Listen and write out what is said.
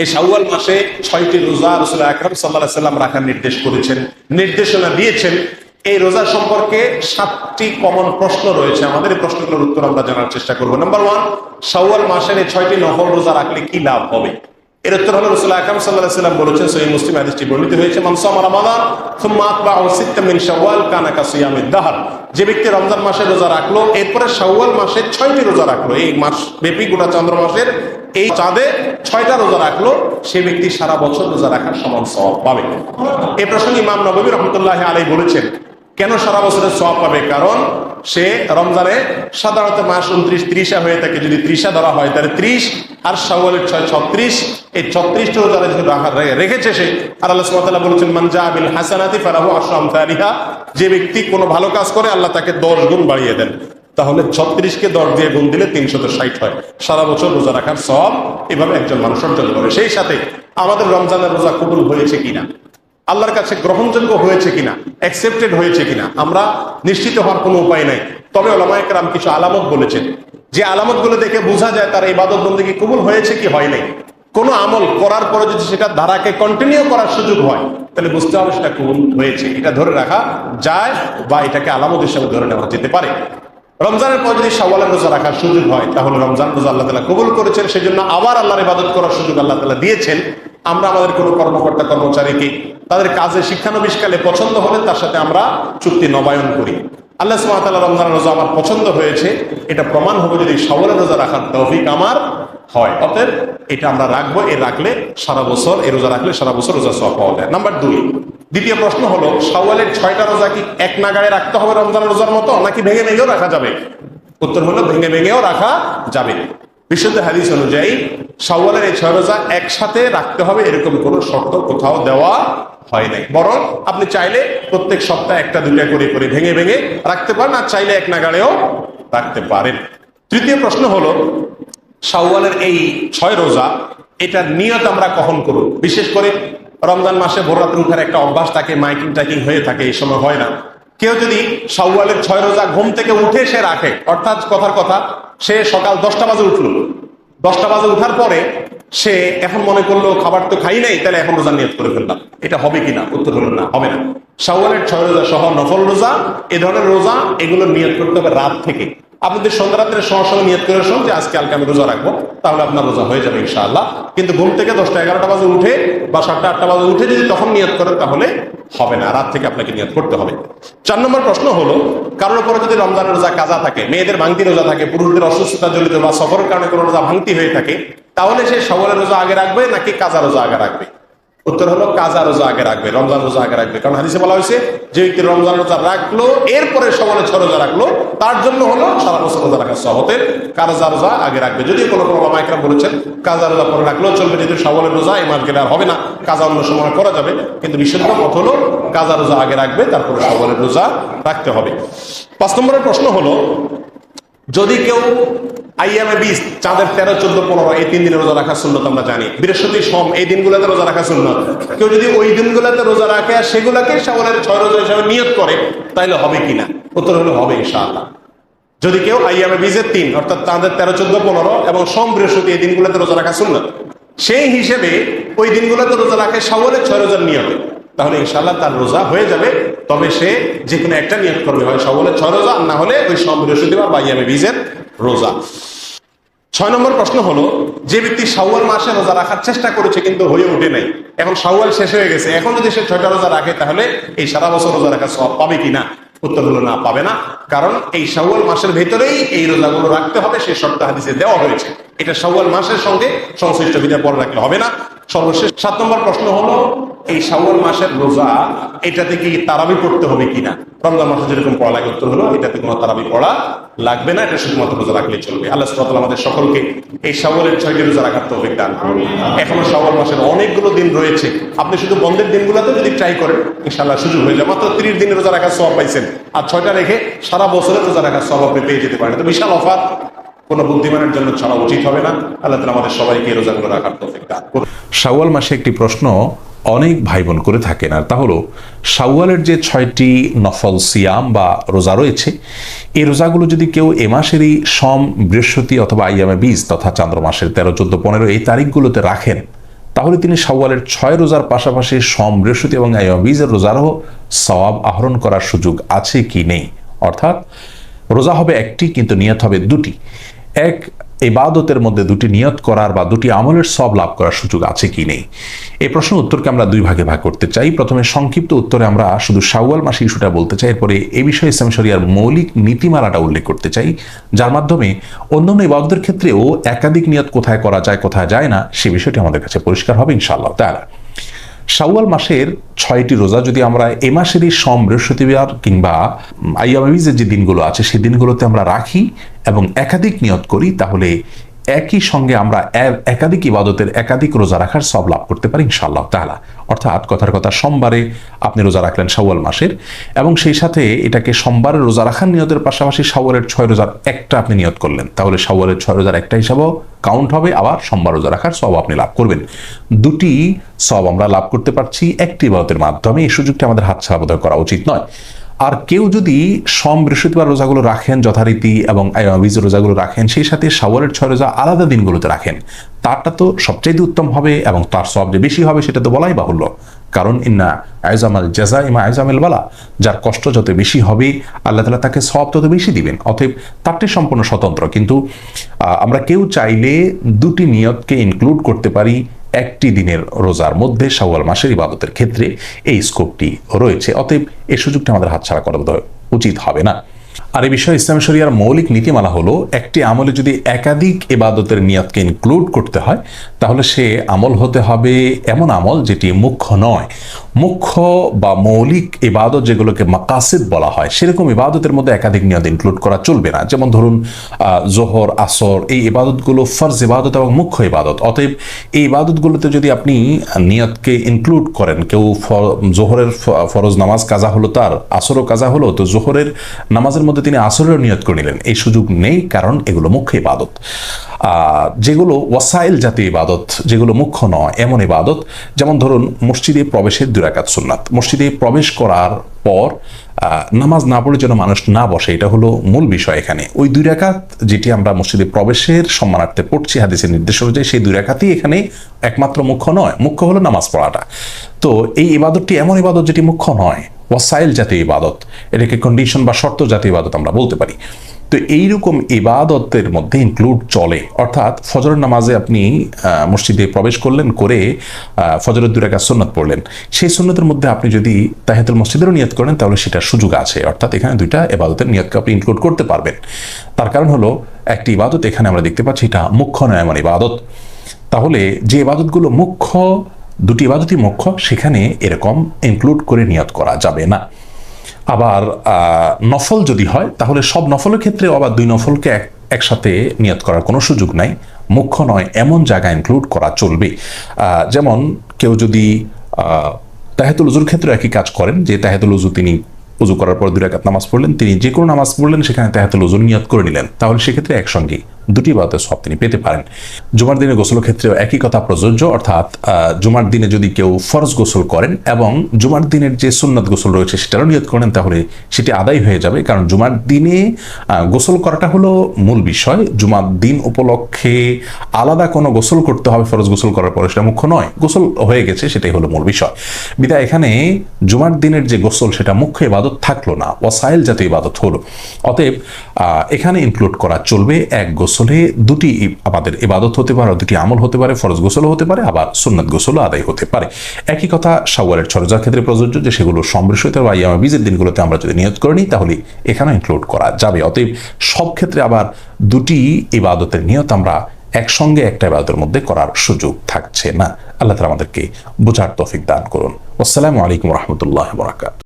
এই শাওয়াল মাসে ছয়টি রোজা রসুল আকরম সাল্লাহ সাল্লাম রাখার নির্দেশ করেছেন। নির্দেশনা দিয়েছেন। এই রোজা সম্পর্কে সাতটি কমন প্রশ্ন রয়েছে। আমাদের এই প্রশ্নগুলোর উত্তর আমরা জানার চেষ্টা করব। নাম্বার ওয়ান শাওয়াল মাসের এই ছয়টি নফল রোজা রাখলে কি লাভ হবে? এর উত্তর হলো রসুল আকরম সাল্লাহ সাল্লাম বলেছেন মুসলিম বর্ণিত হয়েছে দাহর। যে ব্যক্তি রমজান মাসে রোজা রাখল, এরপরে শাওয়াল মাসে ছয়টি রোজা রাখল। এই মাস ব্যাপী গোটা চন্দ্র মাসের এই চাঁদে ছয়টা রোজা রাখল, সে ব্যক্তি সারা বছর রোজা রাখার সমান সওয়াব পাবে। এ প্রসঙ্গে ইমাম নবী রহমতুল্লাহ আলাই বলেছেন, কেন সারা বছরের সওয়াব পাবে? কারণ সে রমজানে সাধারণত মাস উনত্রিশ ত্রিশা হয়ে থাকে, যদি ত্রিশা ধরা হয়, তাহলে ত্রিশ, আর শাওয়ালের ছয় ছত্রিশ। এই ছত্রিশটা রোজা যদি রাখা- রেখেছে সে। আর আল্লাহ সুবহানাহু বলেছেন মানজা আবিল হাসানাতি ফালাহু আশরু আমসালিহা। যে ব্যক্তি কোনো ভালো কাজ করে, আল্লাহ তাকে দশ গুণ বাড়িয়ে দেন। তাহলে ছত্রিশকে দশ দিয়ে গুণ দিলে তিনশত ষাট হয়। সারা বছর রোজা রাখার সব এভাবে একজন মানুষ অর্জন করে। সেই সাথে আমাদের রমজানের রোজা কবুল হয়েছে কিনা? আল্লাহর কাছে গ্রহণযোগ্য হয়েছে কিনা? অ্যাকসেপ্টেড হয়েছে কিনা? আমরা নিশ্চিত হওয়ার কোনো উপায় নাই। তবে ওলামায়করাম কিছু আলামত বলেছেন। যে আলামতগুলো দেখে বোঝা যায় তার ইবাদত বন্দী কবুল হয়েছে কি হয় নাই। কোনো আমল করার পরে যদি সেটা ধারাকে কন্টিনিউ করার সুযোগ হয়, তাহলে বুঝতে হবে সেটা কবুল হয়েছে। এটা ধরে রাখা যায় বা এটাকে আলামত হিসেবে ধরে নেওয়া যেতে পারে। রমজানের পর যদি শাওয়ালের রোজা রাখার সুযোগ হয়, তাহলে রমজান রোজা আল্লাহ তালা কবুল করেছেন। সেজন্য আবার আল্লাহর ইবাদত করার সুযোগ আল্লাহ তালা দিয়েছেন। আমরা আমাদের কোনো কর্মকর্তা, কর্মচারীকে তাদের কাজে শিক্ষানবিষ্কালে পছন্দ হলে তার সাথে আমরা চুক্তি নবায়ন করি। আল্লাহ সুমাতাল্লাহ রমজান রোজা আমার পছন্দ হয়েছে। এটা প্রমাণ হবে যদি শাওয়ালের রোজা রাখার তৌফিক আমার হয়। অতএব এটা আমরা রাখব, এ রাখলে সারা বছর এই রোজা রাখলে সারা বছর রোজা সব পাওয়া যায়। নাম্বার দুই দ্বিতীয় প্রশ্ন হলো সাওয়ালের ছয়টা রোজা কি এক নাগাড়ে রাখতে হবে রমজানের রোজার মতো, নাকি ভেঙে ভেঙেও রাখা যাবে? উত্তর হলো, ভেঙে ভেঙেও রাখা যাবে। বিশুদ্ধ হাদিস অনুযায়ী সাওয়ালের এই ছয় রোজা একসাথে রাখতে হবে এরকম কোনো শর্ত কোথাও দেওয়া হয় নাই। বরং আপনি চাইলে প্রত্যেক সপ্তাহে একটা, দুইটা করে করে ভেঙে ভেঙে রাখতে পারেন, আর চাইলে এক নাগাড়েও রাখতে পারেন। তৃতীয় প্রশ্ন হলো সাওয়ালের এই ছয় রোজা, এটার নিয়ত আমরা কখন করব বিশেষ করে রমজান মাসে ভোর রাতে উঠার একটা অভ্যাস থাকে, মাইকিং টাইকিং হয়ে থাকে, এই সময় হয় না। কেউ যদি শাওয়ালের ছয় রোজা ঘুম থেকে উঠে সে রাখে, অর্থাৎ কথার কথা, সে সকাল দশটা বাজে উঠল। দশটা বাজে উঠার পরে সে এখন মনে করল, খাবার তো খাই নাই, তাহলে এখন রোজা নিয়ত করে ফেললাম। এটা হবে কিনা? উত্তর হলো না, হবে না। শাওয়ালের ছয় রোজা সহ নফল রোজা, এ ধরনের রোজা এগুলো নিয়ত করতে হবে রাত থেকে। আপনাদের সন্ধ্যা রাত্রের সঙ্গে সঙ্গে নিয়ত করে আসুন যে আজকে কালকে আমি রোজা রাখব, তাহলে আপনার রোজা হয়ে যাবে ইনশাআল্লাহ। কিন্তু ঘুম থেকে দশটা এগারোটা বাজে উঠে বা সাতটা আটটা বাজে উঠে যদি তখন নিয়ত করেন তাহলে হবে না, রাত থেকে আপনাকে নিয়ত করতে হবে। চার নম্বর প্রশ্ন হলো, কারোর উপরে যদি রমজানের রোজা কাজা থাকে, মেয়েদের ভাঙতি রোজা থাকে, পুরুষদের অসুস্থতা জড়িত বা সফরের কারণে কোনো রোজা ভাঙতি হয়ে থাকে, তাহলে সে সবলের রোজা আগে রাখবে নাকি কাজা রোজা আগে রাখবে? উত্তর হলো কাজা রোজা আগে রাখবে, রমজান রোজা আগে রাখবে। কারণ হাদিসে বলা হয়েছে, যে ব্যক্তি রমজান রোজা রাখল, এরপরে সবলে ছ রোজা রাখল, তার জন্য হলো সারা বছর রোজা রাখার সহতের কাজা রোজা আগে রাখবে। যদিও কোনো কোনো মাইকরা বলেছেন, কাজা রোজা পরে রাখলেও চলবে যদি সবলের রোজা, এই মাস গেলে আর হবে না, কাজা অন্য সময় করা যাবে। কিন্তু বিশুদ্ধ পথ হলো কাজা রোজা আগে রাখবে, তারপরে সবলের রোজা রাখতে হবে। পাঁচ নম্বরের প্রশ্ন হলো যদি কেউ আইএমএ বিশ, চাঁদের তেরো, চোদ্দ, পনেরো, এই তিন দিনে রোজা রাখা সুন্নত আমরা জানি। বৃহস্পতি সোম, এই দিনগুলোতে রোজা রাখা সুন্নত। কেউ যদি ওই দিনগুলোতে রোজা রাখে আর সেগুলোকে সাবলের ছয় রোজা হিসাবে নিয়োগ করে তাহলে হবে কিনা উত্তর হলো হবে ইনশাআল্লাহ। যদি কেউ আইএমএ বিজের তিন, অর্থাৎ চাঁদের তেরো, চোদ্দ, পনেরো এবং সোম, বৃহস্পতি এই দিনগুলোতে রোজা রাখা শূন্য সেই হিসেবে ওই দিনগুলোতে রোজা রাখে সাবলের ছয় রোজার নিয়তে। তাহলে ইনশাল্লাহ তার রোজা হয়ে যাবে। তবে সে যে কোনো একটা নিয়ত করবে। হয় সবলে ছয় রোজা না হলে ওই সব বৃহস্পতিবার বা ইয়ামে বীজের রোজা। ছয় নম্বর প্রশ্ন হলো, যে ব্যক্তি শাওয়াল মাসে রোজা রাখার চেষ্টা করেছে কিন্তু হয়ে ওঠে নাই। এখন শাওয়াল শেষ হয়ে গেছে। এখন যদি সে ছয়টা রোজা রাখে, তাহলে এই সারা বছর রোজা রাখার সব পাবে কিনা? উত্তর হলো না, পাবে না। কারণ এই শাওয়াল মাসের ভেতরেই এই রোজাগুলো রাখতে হবে সেই শর্ত হাদিসে দেওয়া হয়েছে। এটা শাওয়াল মাসের সঙ্গে সংশ্লিষ্ট বিধায় পরে রাখলে হবে না। সর্বশেষ সাত নম্বর প্রশ্ন হলো এই শাওয়াল মাসের রোজা, এটাতে কি তারাবি পড়তে হবে কিনা? রমজান মাসে যেরকম পড়া লাগে উত্তর হলো, এটাতে কোনো তারাবি পড়া লাগবে না, এটা শুধুমাত্র রোজা রাখলেই চলবে। আল্লাহ সুবহানাহু আমাদের সকলকে এই শাওয়ালের ছয়টি রোজা রাখার তৌফিক দান করুন। এখনও শাওয়াল মাসের অনেকগুলো দিন রয়েছে। আপনি শুধু বন্ধের দিনগুলোতে যদি ট্রাই করেন, ইনশাআল্লাহ সুযোগ হয়ে যায় মাত্র 30 দিনের রোজা রাখার সওয়াব পাইছেন। আর ছয়টা রেখে সারা বছরের রোজা রাখার সওয়াব আপনি পেয়ে যেতে পারেন। তো বিশাল অফার, কোনো বুদ্ধিমানের জন্য ছাড়া উচিত হবে না। আল্লাহ তাআলা আমাদের সবাইকে রোজাগুলো রাখার তৌফিক দান করুন। শাওয়াল মাসে একটি প্রশ্ন অনেক ভাই বোন করে থাকেন। আর তা হলো, শাওয়ালের যে ছয়টি নফল সিয়াম বা রোজা রয়েছে, এই রোজাগুলো যদি কেউ এ মাসেরই সম, বৃহস্পতি অথবা আইয়ামে বীজ তথা চান্দ্র মাসের তেরো, চোদ্দ, পনেরো এই তারিখগুলোতে রাখেন, তাহলে তিনি শাওয়ালের ছয় রোজার পাশাপাশি সম, বৃহস্পতি এবং আইয়ামে বীজের রোজারও সওয়াব আহরণ করার সুযোগ আছে কি নেই? অর্থাৎ, রোজা হবে একটি, কিন্তু নিয়ত হবে দুটি। এক ইবাদতের মধ্যে দুটি নিয়ত করার বা দুটি আমলের সব লাভ করার সুযোগ আছে কি নেই? এই প্রশ্নের উত্তরকে আমরা দুই ভাগে ভাগ করতে চাই। প্রথমে সংক্ষিপ্ত উত্তরে আমরা শুধু শাওয়াল মাসে ইস্যুটা বলতে চাই, এরপরে এ বিষয়ে ইসলাম শরিয়ার মৌলিক নীতিমালাটা উল্লেখ করতে চাই, যার মাধ্যমে অন্যান্য ইবাদতের ক্ষেত্রেও একাধিক নিয়ত কোথায় করা যায়, কোথায় যায় না, সে বিষয়টি আমাদের কাছে পরিষ্কার হবে ইনশাআল্লাহ তারা শাওয়াল মাসের ছয়টি রোজা যদি আমরা এ মাসেরই সম বৃহস্পতিবার কিংবা আইয়ামিজের যে দিনগুলো আছে, সেই দিনগুলোতে আমরা রাখি এবং একাধিক নিয়ত করি, তাহলে একই সঙ্গে আমরা একাধিক ইবাদতের একাধিক রোজা রাখার সব লাভ করতে পারি ইনশাআল্লাহ তাহলা অর্থাৎ কথার কথা, সোমবারে আপনি রোজা রাখলেন শাওয়াল মাসের এবং সেই সাথে এটাকে সোমবারে রোজা রাখার নিয়তের পাশাপাশি শাওয়ালের ছয় রোজার একটা আপনি নিয়ত করলেন। তাহলে শাওয়ালের ছয় রোজার একটা হিসাবেও কাউন্ট হবে, আবার সোমবার রোজা রাখার সব আপনি লাভ করবেন। দুটি সব আমরা লাভ করতে পারছি একটি ইবাদতের মাধ্যমে, এই সুযোগটি আমাদের হাতছাড়া বোধহয় করা উচিত নয়। আর কেউ যদি সম বৃহস্পতিবার রোজাগুলো রাখেন, যথারীতি এবং বীজ রোজাগুলো রাখেন, সেই সাথে শাওয়ালের ছয় রোজা আলাদা দিনগুলোতে রাখেন। তারটা তো সবচাইতে উত্তম হবে এবং তার সব যে বেশি হবে সেটা তো বলাই বাহুল্য। কারণ ইন্না আয়জামাল জাজা ইমা আয়জামেল বালা। যার কষ্ট যত বেশি হবে, আল্লাহ তালা তাকে সব তত বেশি দিবেন। অতএব তারটাই সম্পূর্ণ স্বতন্ত্র। কিন্তু আমরা কেউ চাইলে দুটি নিয়তকে ইনক্লুড করতে পারি একটি দিনের রোজার মধ্যে শাওয়াল মাসের ইবাদতের ক্ষেত্রে এই স্কোপটি রয়েছে। অতএব এ সুযোগটা আমাদের হাতছাড়া করা উচিত হবে না। আর এই বিষয়ে ইসলাম শরিয়ার মৌলিক নীতিমালা হলো, একটি আমলে যদি একাধিক এবাদতের নিয়তকে ইনক্লুড করতে হয়, তাহলে সে আমল হতে হবে এমন আমল যেটি মুখ্য নয়। মুখ্য বা মৌলিক ইবাদত যেগুলোকে মাকাসিদ বলা হয়, সেরকম ইবাদতের মধ্যে একাধিক নিয়ত ইনক্লুড করা চলবে না। যেমন ধরুন জোহর, আসর, এই ইবাদতগুলো ফরজ ইবাদত এবং মুখ্য ইবাদত। অতএব এই ইবাদতগুলোতে যদি আপনি নিয়তকে ইনক্লুড করেন, কেউ জোহরের ফরজ নামাজ কাজা হলো তার, আসরও কাজা হলো, তো জোহরের নামাজের মধ্যে তিনি আসরের নিয়ত করে নিলেন। এই সুযোগ নেই, কারণ এগুলো মুখ্য ইবাদত। যেগুলো ওয়াসাইল জাতীয় ইবাদত, যেগুলো মুখ্য নয়, এমন ইবাদত, যেমন ধরুন মসজিদে প্রবেশের দুরাকাত সুন্নাত। মসজিদে প্রবেশ করার পর নামাজ না পড়ে যেন মানুষ না বসে, এটা হলো মূল বিষয় এখানে। ওই দুই রাকাত যেটি আমরা মসজিদে প্রবেশের সম্মানার্থে পড়ছি, হাদিসের নির্দেশ অনুযায়ী, সেই দুই রাকাতই এখানে একমাত্র মুখ্য নয়, মুখ্য হলো নামাজ পড়াটা। তো এই ইবাদতটি এমন ইবাদত যেটি মুখ্য নয়, ওয়াসাইল জাতীয় ইবাদত, এটাকে কন্ডিশন বা শর্ত জাতীয় ইবাদত আমরা বলতে পারি। তো এইরকম ইবাদতের মধ্যে ইনক্লুড চলে। অর্থাৎ ফজরের নামাজে আপনি মসজিদে প্রবেশ করলেন, করে ফজরের দূরে কাজ সুন্নত পড়লেন। সেই সুন্নতের মধ্যে আপনি যদি তাহেতুল মসজিদেরও নিয়ত করেন, তাহলে সেটার সুযোগ আছে। অর্থাৎ এখানে দুইটা ইবাদতের নিয়তকে আপনি ইনক্লুড করতে পারবেন। তার কারণ হলো, একটি ইবাদত এখানে আমরা দেখতে পাচ্ছি, এটা মুখ্য নয় এমন ইবাদত। তাহলে যে ইবাদতগুলো মুখ্য, দুটি ইবাদতই মুখ্য, সেখানে এরকম ইনক্লুড করে নিয়ত করা যাবে না। আবার নফল যদি হয়, তাহলে সব নফলের ক্ষেত্রে আবার দুই নফলকে এক, একসাথে নিয়ত করার কোনো সুযোগ নাই। মুখ্য নয়, এমন জায়গা ইনক্লুড করা চলবে। যেমন কেউ যদি তাহেতুল উজুর ক্ষেত্রে একই কাজ করেন, যে তাহেতুল উজু তিনি উজু করার পর দুই রাকাত নামাজ পড়লেন, তিনি যে কোনো নামাজ পড়লেন, সেখানে তাহাতুল উজুর নিয়ত করে নিলেন। তাহলে সেক্ষেত্রে একসঙ্গে দুটি বাদতের সব তিনি পেতে পারেন। জুমার দিনে গোসলের ক্ষেত্রেও একই কথা প্রযোজ্য, অর্থাৎ জুমার দিনে যদি কেউ ফরজ গোসল করেন এবং জুমার দিনের যে সুন্নাত গোসল রয়েছে সেটারও নিয়ত করেন, তাহলে সেটি আদায় হয়ে যাবে। কারণ জুমার দিনে গোসল করাটা হলো মূল বিষয়। জুমার দিন উপলক্ষে আলাদা কোনো গোসল করতে হবে ফরজ গোসল করার পরে, সেটা মুখ্য নয়। গোসল হয়ে গেছে, সেটাই হলো মূল বিষয়। বিদায় এখানে জুমার দিনের যে গোসল, সেটা মুখ্য ইবাদত থাকল না। ওয়াসাইল জাতীয় ইবাদত হলো। অতএব এখানে ইনক্লুড করা চলবে এক গোসলে। দুটি আমাদের ইবাদত হতে পারে, দুটি আমল হতে পারে, ফরজ গোসলও হতে পারে, আবার সুন্নাত গোসলও আদায় হতে পারে। একই কথা শাওয়ালের ছরজার ক্ষেত্রে প্রযোজ্য যে সেগুলো সম্বৃষিত বা ইয়ামা বীজের দিনগুলোতে আমরা যদি নিয়ত করে নিই, তাহলে এখানেও ইনক্লুড করা যাবে। অতএব সব ক্ষেত্রে আবার দুটি ইবাদতের নিয়ত আমরা একসঙ্গে একটা ইবাদতের মধ্যে করার সুযোগ থাকছে না। আল্লাহ তালা আমাদেরকে বোঝার তফিক দান করুন। আসসালামু আলাইকুম রহমতুল্লাহ বরাকাত